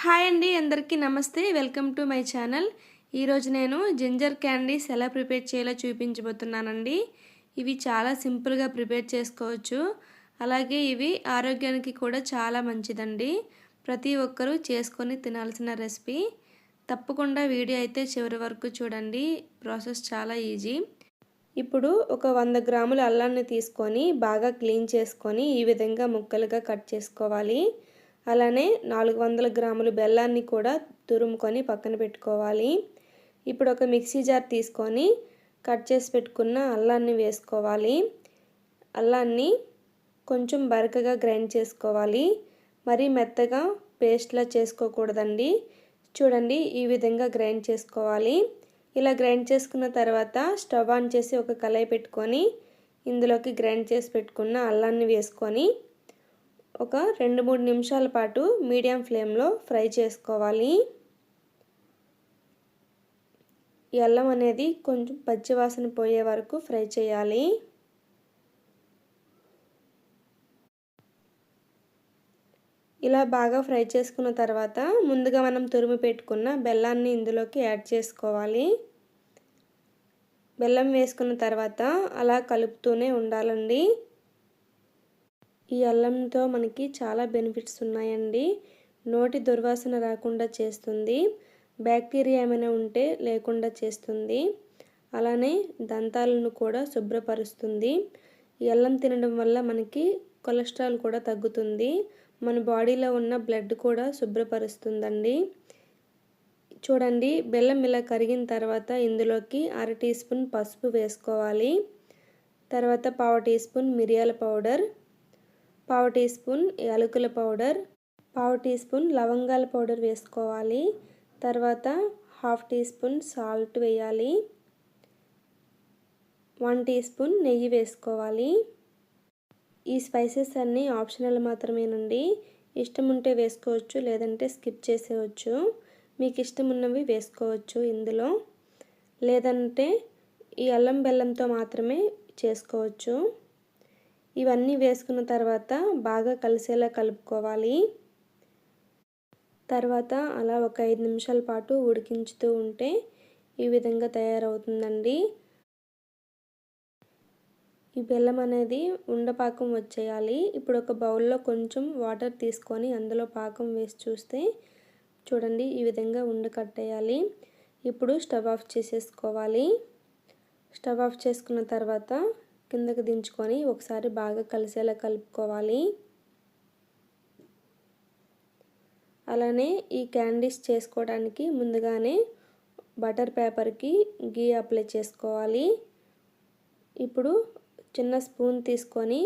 Hi అండి అందరికీ నమస్తే. Welcome to my channel. ఈరోజు నేను జింజర్ క్యాండీస్ ఎలా ప్రిపేర్ చేయాలో చూపించబోతున్నానండి. ఇవి చాలా సింపుల్గా ప్రిపేర్ చేసుకోవచ్చు. అలాగే ఇవి ఆరోగ్యానికి కూడా చాలా మంచిదండి. ప్రతి ఒక్కరూ చేసుకొని తినాల్సిన రెసిపీ. తప్పకుండా వీడియో అయితే చివరి వరకు చూడండి. ప్రాసెస్ చాలా ఈజీ. ఇప్పుడు ఒక వంద గ్రాముల అల్లాన్ని తీసుకొని బాగా క్లీన్ చేసుకొని ఈ విధంగా ముక్కలుగా కట్ చేసుకోవాలి. అలానే నాలుగు వందల గ్రాములు బెల్లాన్ని కూడా తురుముకొని పక్కన పెట్టుకోవాలి. ఇప్పుడు ఒక మిక్సీ జార్ తీసుకొని కట్ చేసి పెట్టుకున్న అల్లాన్ని వేసుకోవాలి. అల్లాన్ని కొంచెం బరకగా గ్రైండ్ చేసుకోవాలి. మరీ మెత్తగా పేస్ట్లా చేసుకోకూడదండి. చూడండి ఈ విధంగా గ్రైండ్ చేసుకోవాలి. ఇలా గ్రైండ్ చేసుకున్న తర్వాత స్టవ్ ఆన్ చేసి ఒక కళాయి పెట్టుకొని ఇందులోకి గ్రైండ్ చేసి పెట్టుకున్న అల్లాన్ని వేసుకొని ఒక రెండు మూడు నిమిషాల పాటు మీడియం ఫ్లేమ్లో ఫ్రై చేసుకోవాలి. ఎల్లం అల్లం అనేది కొంచెం పచ్చివాసన పోయే వరకు ఫ్రై చేయాలి. ఇలా బాగా ఫ్రై చేసుకున్న తర్వాత ముందుగా మనం తురిమి పెట్టుకున్న బెల్లాన్ని ఇందులోకి యాడ్ చేసుకోవాలి. బెల్లం వేసుకున్న తర్వాత అలా కలుపుతూనే ఉండాలండి. ఈ అల్లంతో మనకి చాలా బెనిఫిట్స్ ఉన్నాయండి. నోటి దుర్వాసన రాకుండా చేస్తుంది. బ్యాక్టీరియా ఏమైనా ఉంటే లేకుండా చేస్తుంది. అలానే దంతాలను కూడా శుభ్రపరుస్తుంది. ఈ అల్లం తినడం వల్ల మనకి కొలెస్ట్రాల్ కూడా తగ్గుతుంది. మన బాడీలో ఉన్న బ్లడ్ కూడా శుభ్రపరుస్తుందండి. చూడండి బెల్లం ఇలా కరిగిన తర్వాత ఇందులోకి అర టీ స్పూన్ పసుపు వేసుకోవాలి. తర్వాత పావు టీ స్పూన్ మిరియాల పౌడర్ పావు టీ స్పూన్ యాలకుల పౌడర్ పావు టీ స్పూన్ లవంగాల పౌడర్ వేసుకోవాలి. తర్వాత హాఫ్ టీ స్పూన్ సాల్ట్ వేయాలి. వన్ టీ స్పూన్ నెయ్యి వేసుకోవాలి. ఈ స్పైసెస్ అన్నీ ఆప్షనల్ మాత్రమేనండి. ఇష్టం ఉంటే వేసుకోవచ్చు లేదంటే స్కిప్ చేసేవచ్చు మీకు ఇష్టం ఉన్నవి వేసుకోవచ్చు ఇందులో. లేదంటే ఈ అల్లం బెల్లంతో మాత్రమే చేసుకోవచ్చు. ఇవన్నీ వేసుకున్న తర్వాత బాగా కలిసేలా కలుపుకోవాలి. తర్వాత అలా ఒక ఐదు నిమిషాల పాటు ఉడికించుతూ ఉంటే ఈ విధంగా తయారవుతుందండి. ఈ బెల్లం అనేది ఉండపాకం వచ్చేయాలి. ఇప్పుడు ఒక బౌల్లో కొంచెం వాటర్ తీసుకొని అందులో పాకం వేసి చూస్తే చూడండి ఈ విధంగా ఉండ కట్టేయాలి. ఇప్పుడు స్టవ్ ఆఫ్ చేసేసుకోవాలి. స్టవ్ ఆఫ్ చేసుకున్న తర్వాత కిందకి దించుకొని ఒకసారి బాగా కలిసేలా కలుపుకోవాలి. అలానే ఈ క్యాండీస్ చేసుకోవడానికి ముందుగానే బటర్ పేపర్కి గీ అప్లై చేసుకోవాలి. ఇప్పుడు చిన్న స్పూన్ తీసుకొని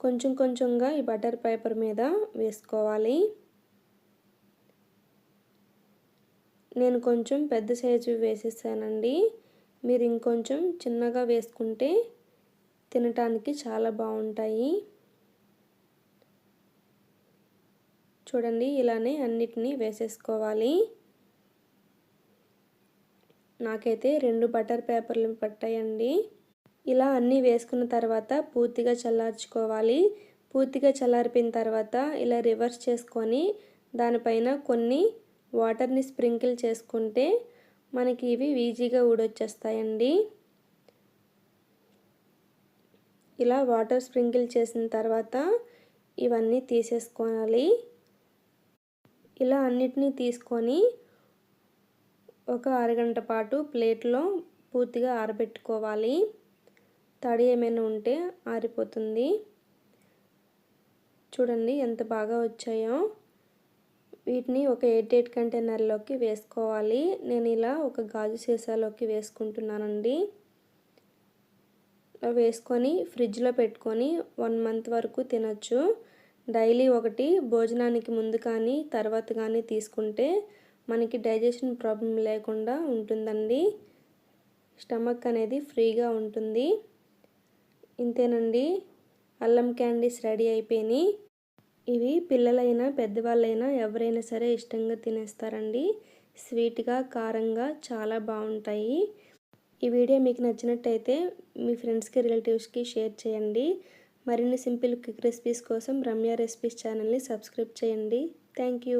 కొంచెం కొంచెంగా ఈ బటర్ పేపర్ మీద వేసుకోవాలి. నేను కొంచెం పెద్ద సైజు వేసేసానండి. మీరు ఇంకొంచెం చిన్నగా వేసుకుంటే తినటానికి చాలా బాగుంటాయి. చూడండి ఇలానే అన్నిటినీ వేసేసుకోవాలి. నాకైతే రెండు బటర్ పేపర్లు పట్టాయండి. ఇలా అన్నీ వేసుకున్న తర్వాత పూర్తిగా చల్లార్చుకోవాలి. పూర్తిగా చల్లారిపోయిన తర్వాత ఇలా రివర్స్ చేసుకొని దానిపైన కొన్ని వాటర్ని స్ప్రింకిల్ చేసుకుంటే మనకి ఇవి ఈజీగా ఊడొచ్చేస్తాయండి. ఇలా వాటర్ స్ప్రింకిల్ చేసిన తర్వాత ఇవన్నీ తీసేసుకోవాలి. ఇలా అన్నిటినీ తీసుకొని ఒక అరగంట పాటు ప్లేట్లో పూర్తిగా ఆరబెట్టుకోవాలి. తడి ఏమైనా ఉంటే ఆరిపోతుంది. చూడండి ఎంత బాగా వచ్చాయో. వీటిని ఒక ఎయిట్ ఎయిట్ కంటైనర్లోకి వేసుకోవాలి. నేను ఇలా ఒక గాజు సీసాలోకి వేసుకుంటున్నానండి. వేసుకొని ఫ్రిడ్జ్లో పెట్టుకొని వన్ మంత్ వరకు తినచ్చు. డైలీ ఒకటి భోజనానికి ముందు కానీ తర్వాత కానీ తీసుకుంటే మనకి డైజెషన్ ప్రాబ్లం లేకుండా ఉంటుందండి. స్టమక్ అనేది ఫ్రీగా ఉంటుంది. ఇంతేనండి. అల్లం క్యాండీస్ రెడీ అయిపోయినాయి. ఇవి పిల్లలైనా పెద్దవాళ్ళైనా ఎవరైనా సరే ఇష్టంగా తినేస్తారండి. స్వీట్గా కారంగా చాలా బాగుంటాయి. ఈ వీడియో మీకు నచ్చినట్టయితే మీ ఫ్రెండ్స్కి రిలేటివ్స్కి షేర్ చేయండి. మరిన్ని సింపుల్ క్విక్ రెసిపీస్ కోసం రమ్య రెసిపీస్ ఛానల్ని సబ్స్క్రైబ్ చేయండి. Thank you.